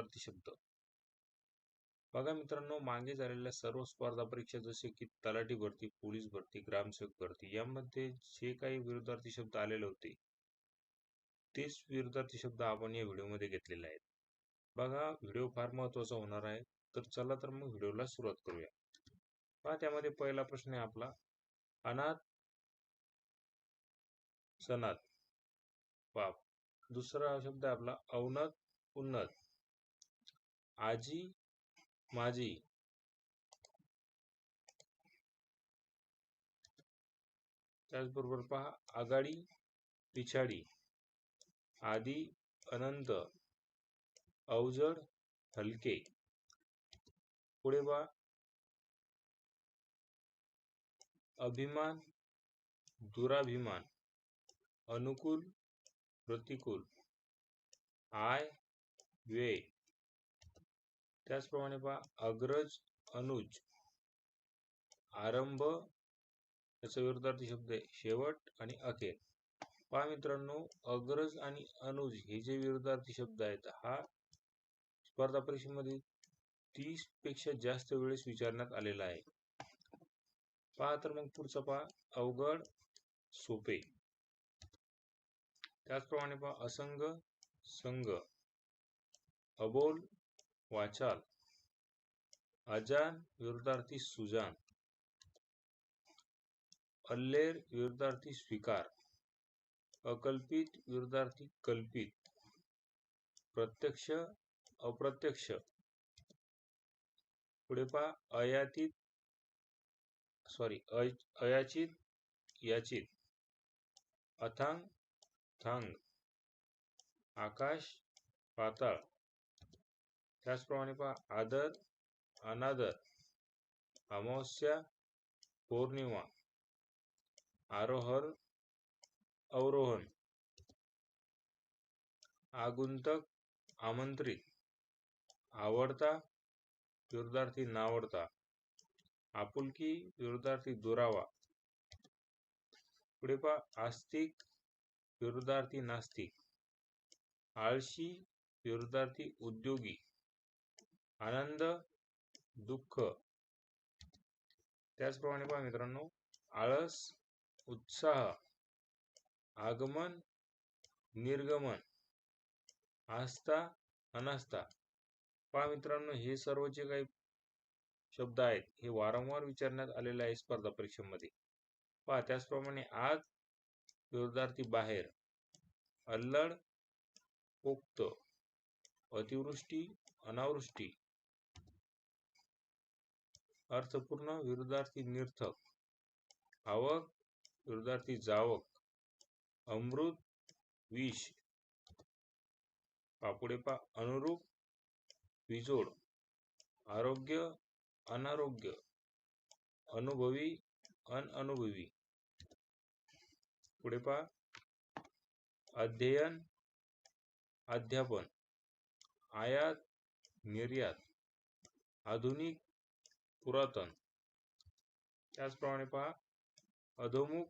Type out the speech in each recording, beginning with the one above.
विरुद्धार्थी शब्द. बघा मित्रांनो मागे झालेल्या सर्व स्पर्धा परीक्षा जसे की तलाठी भरती पोलीस भरती ग्रामसेवक भरती यामध्ये जे काही विरोधार्थी शब्द आलेले होते तेच विरोधार्थी शब्द आपण या व्हिडिओमध्ये घेतलेले आहेत. बघा व्हिडिओ फार महत्त्वाचा होणार आहे तर चला तर मग व्हिडिओला सुरुवात करूया. पहा त्यामध्ये पहिला प्रश्न आहे आपला. अनाथ सनात. पाप दुसरा शब्द आहे आपला अवनत उन्नत. आजी माझी त्याचबरोबर पहा आघाडी पिछाडी. आदी अनंत. अवजड हलके. पुढे पहा. अभिमान दुराभिमान. अनुकूल प्रतिकूल. आय व्यय त्याचप्रमाणे पहा अग्रज अनुज. आरंभ याचा विरुद्धार्थी शब्द आहे शेवट आणि अखेर. पहा मित्रांनो अग्रज आणि अनुज हे जे विरुद्धार्थी शब्द आहेत हा स्पर्धा परीक्षेमध्ये तीसपेक्षा जास्त वेळेस विचारण्यात आलेला आहे. पहा तर मग पुढचा पहा अवघड सोपे. त्याचप्रमाणे पहा असंग संघ. अबोल वाचाल. अजान विरुद्धार्थी सुजान. अल्लेर विरुद्धार्थी स्वीकार. अकल्पित विरुद्धार्थी कल्पित. प्रत्यक्ष अप्रत्यक्ष. पुढे पहा अयातीत सॉरी अयाचित याचित. अथांग थांग. आकाश पाताळ. त्याचप्रमाणे पहा आदर अनादर अमावस्या पौर्णिमा आरोहर अवरोहण आगुंतक आमंत्रित आवडता विरुद्धार्थी नावडता आपुलकी विरुद्धार्थी दुरावा. पुढे पहा आस्तिक विरुद्धार्थी नास्तिक. आळशी विरुद्धार्थी उद्योगी. आनंद दुःख. त्याचप्रमाणे पहा मित्रांनो आळस उत्साह आगमन निर्गमन आस्था अनास्था. पहा मित्रांनो हे सर्व जे काही शब्द आहेत हे वारंवार विचारण्यात आलेले आहे स्पर्धा परीक्षेमध्ये. पहा त्याचप्रमाणे आज विरोधार्थी बाहेर. अल्लड पोक्त. अतिवृष्टी अनावृष्टी. अर्थपूर्ण विरुद्धार्थी निर्थक. आवक विरुद्धार्थी जावक. अमृत विष. पापुडेपा अनुरूप विजोड. आरोग्य अनारोग्य. अनुभवी अनअनुभवी पुढे पा अध्ययन अध्यापन. आयात निर्यात. आधुनिक पुरातन. त्याचप्रमाणे पहा अधोमुख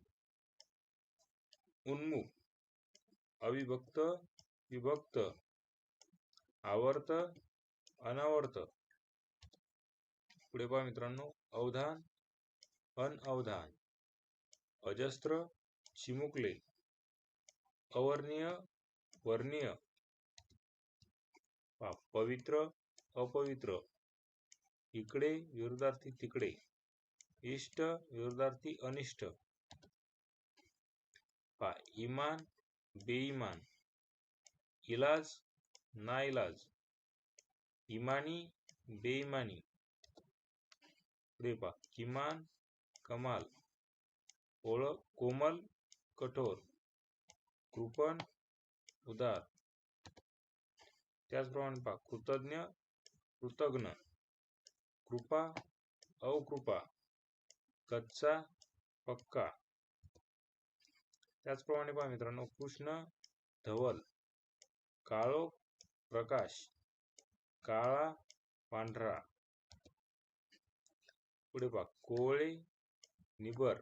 उन्मुख अविभक्त विभक्त आवर्त अनावर्त. पुढे पहा मित्रांनो अवधान अनअवधान. अजस्त्र चिमुकले. अवर्णीय वर्णीय. पवित्र अपवित्र. इकडे विरुद्धार्थी तिकडे. इष्ट विरुद्धार्थी अनिष्ट. पा इमान बेईमान इलाज नाइलाज. इमानी बेईमानी पुढे पा किमान कमाल. ओळख कोमल कठोर. कृपण उदार. त्याचप्रमाणे पा कृतज्ञ कृतज्ञ कृपा अवकृपा कच्चा पक्का. त्याचप्रमाणे पहा मित्रांनो कृष्ण धवल काळो प्रकाश काळा पांढरा. पुढे पहा कोवळे निबर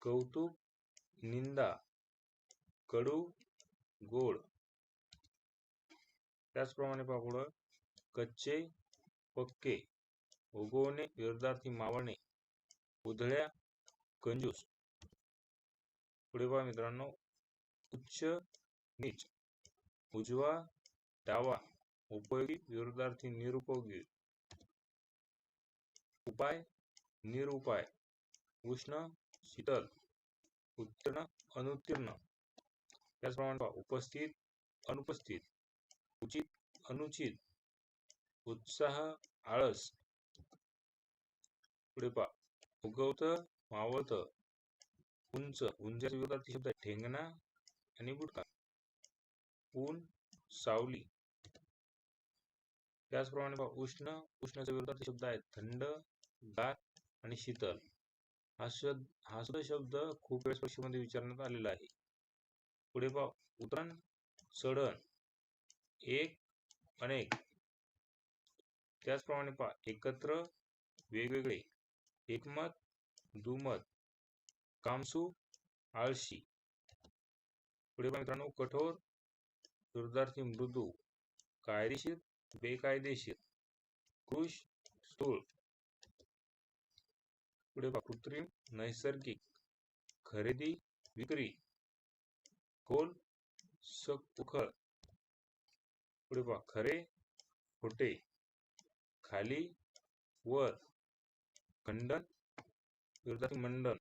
कौतुक निंदा कडू गोड. त्याचप्रमाणे पहा पुढं कच्चे पक्के उगवणे विरोधार्थी मावळणे उधळ्या कंजूस. पुढे पहा मित्रांनो उच्च नीच उजवा डावा उपयोगी विरोधार्थी निरुपयोगी. उपाय निरुपाय उष्ण शीतल उत्तीर्ण अनुत्तीर्ण. त्याचप्रमाणे उपस्थित अनुपस्थित उचित अनुचित. उत्साह आळस. पुढे पा उगवत मावळत उंच. उंचाच्या विरोधात शब्द ठेंगणा आणि बुडका. ऊन सावली. त्याचप्रमाणे पहा. उष्ण उष्णाच्या विरोधात शब्द आहे. थंड गार आणि शीतल. हा शब्द हा सुद्धा शब्द खूप वेळेस परीक्षेमध्ये विचारण्यात आलेला आहे. पुढे पहा. उतरण चढण एक अनेक. त्याचप्रमाणे पहा एकत्र वेगवेगळे एकमत दुमत कामसू आळशी. पुढे पहा मित्रांनो कठोर विरोधार्थी मृदू कायदेशीर बेकायदेशीर कृष स्थूळ पुढे पहा कृत्रिम नैसर्गिक खरेदी विक्री खोल उखळ पुढे पहा खरे खोटे. खाली वर खंडन विरोधातील मंडन